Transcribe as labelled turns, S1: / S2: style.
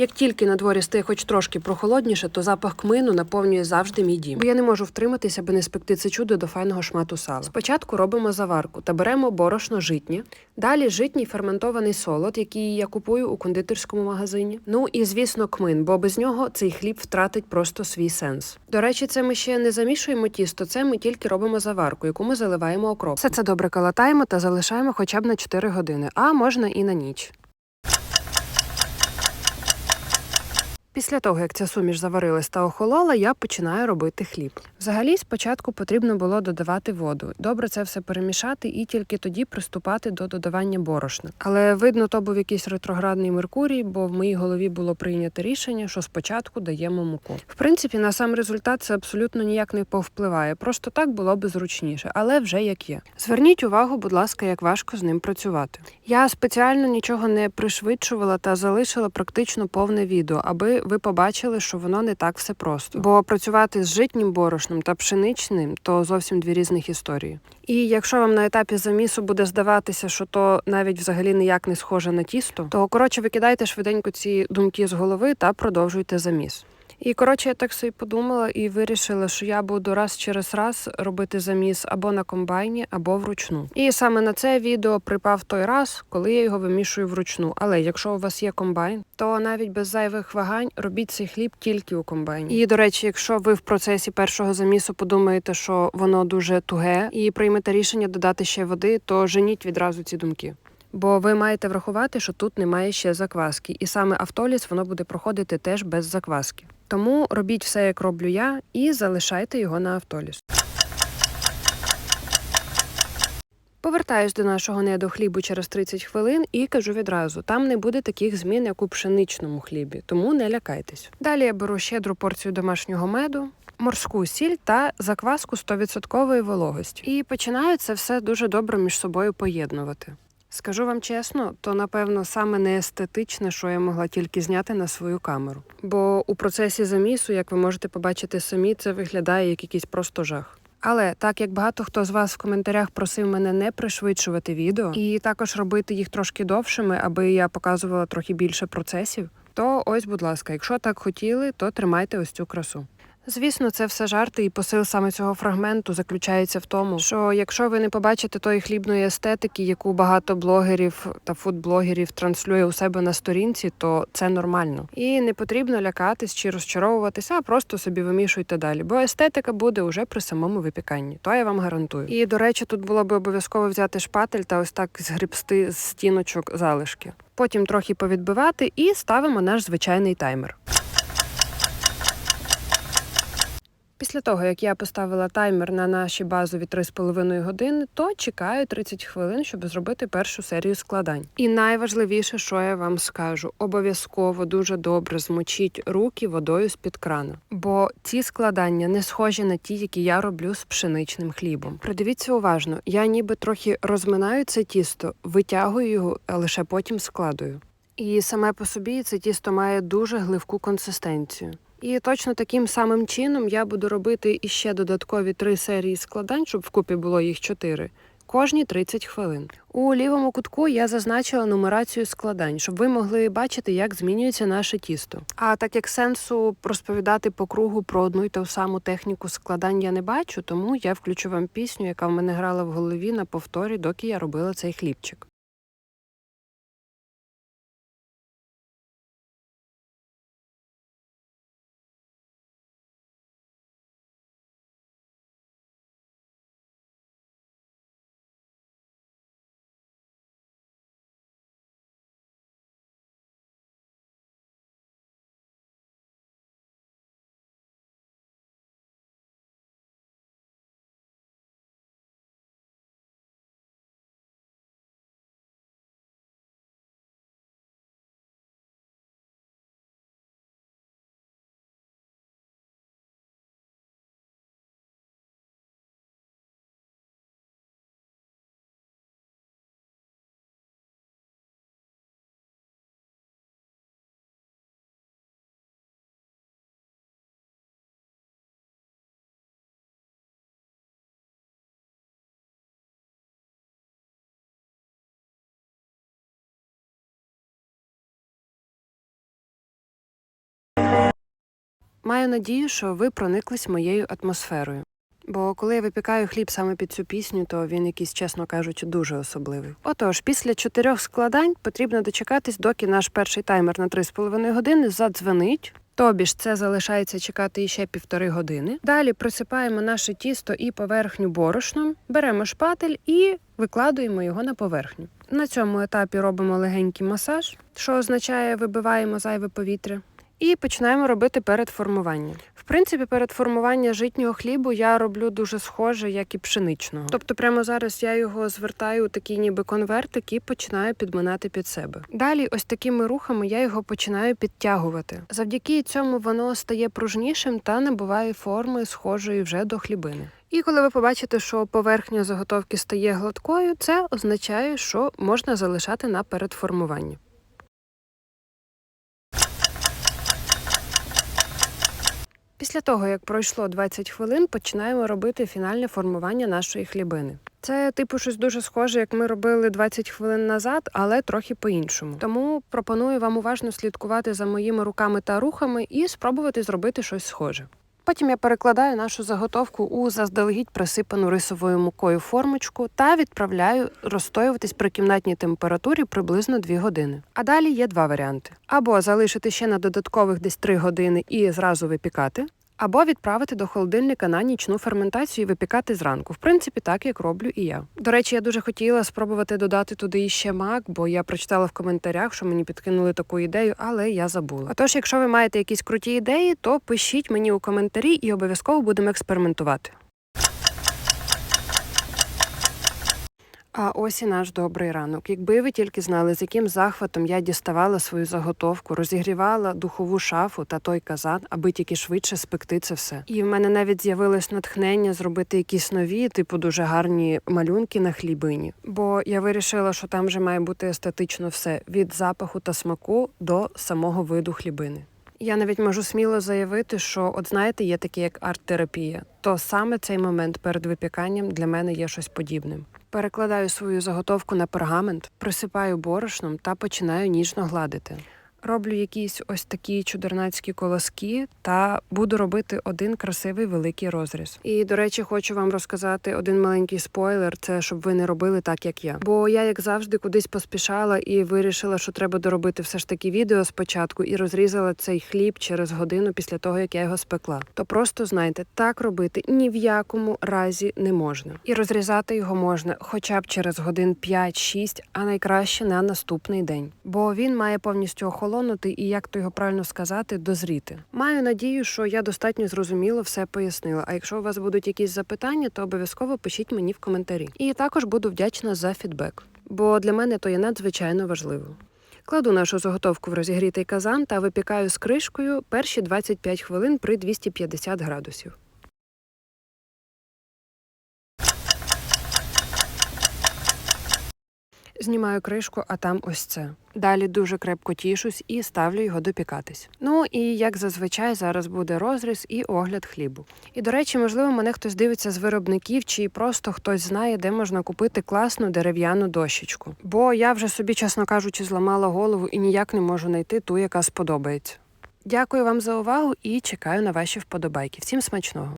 S1: Як тільки на дворі стає хоч трошки прохолодніше, то запах кмину наповнює завжди мій дім. Бо я не можу втриматися, аби не спекти це чудо до файного шмату сала. Спочатку робимо заварку та беремо борошно житнє. Далі житній ферментований солод, який я купую у кондитерському магазині. Ну і звісно, кмин, бо без нього цей хліб втратить просто свій сенс. До речі, це ми ще не замішуємо тісто, це ми тільки робимо заварку, яку ми заливаємо окропом. Все це добре калатаємо та залишаємо хоча б на 4 години, а можна і на ніч. Після того, як ця суміш заварилась та охолола, я починаю робити хліб. Взагалі, спочатку потрібно було додавати воду. Добре це все перемішати і тільки тоді приступати до додавання борошна. Але видно, то був якийсь ретроградний Меркурій, бо в моїй голові було прийнято рішення, що спочатку даємо муку. В принципі, на сам результат це абсолютно ніяк не повпливає. Просто так було би зручніше, але вже як є. Зверніть увагу, будь ласка, як важко з ним працювати. Я спеціально нічого не пришвидшувала та залишила практично повне відео, аби ви побачили, що воно не так все просто. Бо працювати з житнім борошном та пшеничним то зовсім дві різних історії. І якщо вам на етапі замісу буде здаватися, що то навіть взагалі ніяк не схоже на тісто, то коротше викидайте швиденько ці думки з голови та продовжуйте заміс. І коротше, я так собі подумала і вирішила, що я буду раз через раз робити заміс або на комбайні, або вручну. І саме на це відео припав той раз, коли я його вимішую вручну. Але якщо у вас є комбайн, то навіть без зайвих вагань робіть цей хліб тільки у комбайні. І до речі, якщо ви в процесі першого замісу подумаєте, що воно дуже туге, і приймете рішення додати ще води, то женіть відразу ці думки. Бо ви маєте врахувати, що тут немає ще закваски, і саме автоліс воно буде проходити теж без закваски. Тому робіть все, як роблю я, і залишайте його на автоліс. Повертаюсь до нашого неду хлібу через 30 хвилин і кажу відразу: там не буде таких змін, як у пшеничному хлібі, тому не лякайтесь. Далі я беру щедру порцію домашнього меду, морську сіль та закваску 100% вологості. І починаю це все дуже добре між собою поєднувати. Скажу вам чесно, то напевно саме неестетичне, що я могла тільки зняти на свою камеру. Бо у процесі замісу, як ви можете побачити самі, це виглядає як якийсь просто жах. Але так як багато хто з вас в коментарях просив мене не пришвидшувати відео і також робити їх трошки довшими, аби я показувала трохи більше процесів, то ось, будь ласка, якщо так хотіли, то тримайте ось цю красу. Звісно, це все жарти, і посил саме цього фрагменту заключається в тому, що якщо ви не побачите тої хлібної естетики, яку багато блогерів та фудблогерів транслює у себе на сторінці, то це нормально. І не потрібно лякатись чи розчаровуватися, а просто собі вимішуйте далі. Бо естетика буде уже при самому випіканні. То я вам гарантую. І до речі, тут було би обов'язково взяти шпатель та ось так згрібсти з стіночок залишки. Потім трохи повідбивати і ставимо наш звичайний таймер. Після того, як я поставила таймер на наші базові 3,5 години, то чекаю 30 хвилин, щоб зробити першу серію складань. І найважливіше, що я вам скажу, обов'язково дуже добре змочіть руки водою з-під крана. Бо ці складання не схожі на ті, які я роблю з пшеничним хлібом. Придивіться уважно, я ніби трохи розминаю це тісто, витягую його, а лише потім складую. І саме по собі це тісто має дуже гливку консистенцію. І точно таким самим чином я буду робити іще додаткові три серії складань, щоб вкупі було їх чотири. Кожні 30 хвилин. У лівому кутку я зазначила нумерацію складань, щоб ви могли бачити, як змінюється наше тісто. А так як сенсу розповідати по кругу про одну й ту саму техніку складань я не бачу, тому я включу вам пісню, яка в мене грала в голові на повторі, доки я робила цей хлібчик. Маю надію, що ви прониклись моєю атмосферою. Бо коли я випікаю хліб саме під цю пісню, то він якийсь, чесно кажучи, дуже особливий. Отож, після чотирьох складань потрібно дочекатись, доки наш перший таймер на 3,5 години задзвонить. Тобі ж це залишається чекати іще півтори години. Далі присипаємо наше тісто і поверхню борошном, беремо шпатель і викладуємо його на поверхню. На цьому етапі робимо легенький масаж, що означає вибиваємо зайве повітря. І починаємо робити перед формуванням. В принципі, перед формуванням житнього хлібу я роблю дуже схоже, як і пшеничного. Тобто, прямо зараз я його звертаю у такий ніби конвертик і починаю підминати під себе. Далі, ось такими рухами я його починаю підтягувати. Завдяки цьому воно стає пружнішим та набуває форми, схожої вже до хлібини. І коли ви побачите, що поверхня заготовки стає гладкою, це означає, що можна залишати на передформування. Після того, як пройшло 20 хвилин, починаємо робити фінальне формування нашої хлібини. Це типу щось дуже схоже, як ми робили 20 хвилин назад, але трохи по-іншому. Тому пропоную вам уважно слідкувати за моїми руками та рухами і спробувати зробити щось схоже. Потім я перекладаю нашу заготовку у заздалегідь присипану рисовою мукою формочку та відправляю розстоюватись при кімнатній температурі приблизно 2 години. А далі є два варіанти: або залишити ще на додаткових десь 3 години і зразу випікати. Або відправити до холодильника на нічну ферментацію і випікати зранку. В принципі, так як роблю і я. До речі, я дуже хотіла спробувати додати туди іще мак, бо я прочитала в коментарях, що мені підкинули таку ідею, але я забула. Отож, якщо ви маєте якісь круті ідеї, то пишіть мені у коментарі і обов'язково будемо експериментувати. А ось і наш добрий ранок. Якби ви тільки знали, з яким захватом я діставала свою заготовку, розігрівала духову шафу та той казан, аби тільки швидше спекти це все. І в мене навіть з'явилось натхнення зробити якісь нові, типу дуже гарні малюнки на хлібині. Бо я вирішила, що там вже має бути естетично все від запаху та смаку до самого виду хлібини. Я навіть можу сміло заявити, що, от знаєте, є таке як арт-терапія, то саме цей момент перед випіканням для мене є щось подібним. Перекладаю свою заготовку на пергамент, присипаю борошном та починаю ніжно гладити. Роблю якісь ось такі чудернацькі колоски та буду робити один красивий великий розріз. І до речі, хочу вам розказати один маленький спойлер: це щоб ви не робили так, як я. Бо я, як завжди, кудись поспішала і вирішила, що треба доробити все ж таки відео спочатку, і розрізала цей хліб через годину після того, як я його спекла. То просто знайте, так робити ні в якому разі не можна. І розрізати його можна хоча б через годин 5-6, а найкраще на наступний день. Бо він має повністю охолонути і, як то його правильно сказати, дозріти. Маю надію, що я достатньо зрозуміло все пояснила. А якщо у вас будуть якісь запитання, то обов'язково пишіть мені в коментарі. І також буду вдячна за фідбек, бо для мене то є надзвичайно важливо. Кладу нашу заготовку в розігрітий казан та випікаю з кришкою перші 25 хвилин при 250 градусів. Знімаю кришку, а там ось це. Далі дуже крепко тішусь і ставлю його допікатись. Ну і як зазвичай зараз буде розріз і огляд хлібу. І до речі, можливо, мене хтось дивиться з виробників, чи просто хтось знає, де можна купити класну дерев'яну дощечку. Бо я вже собі, чесно кажучи, зламала голову і ніяк не можу знайти ту, яка сподобається. Дякую вам за увагу і чекаю на ваші вподобайки. Всім смачного!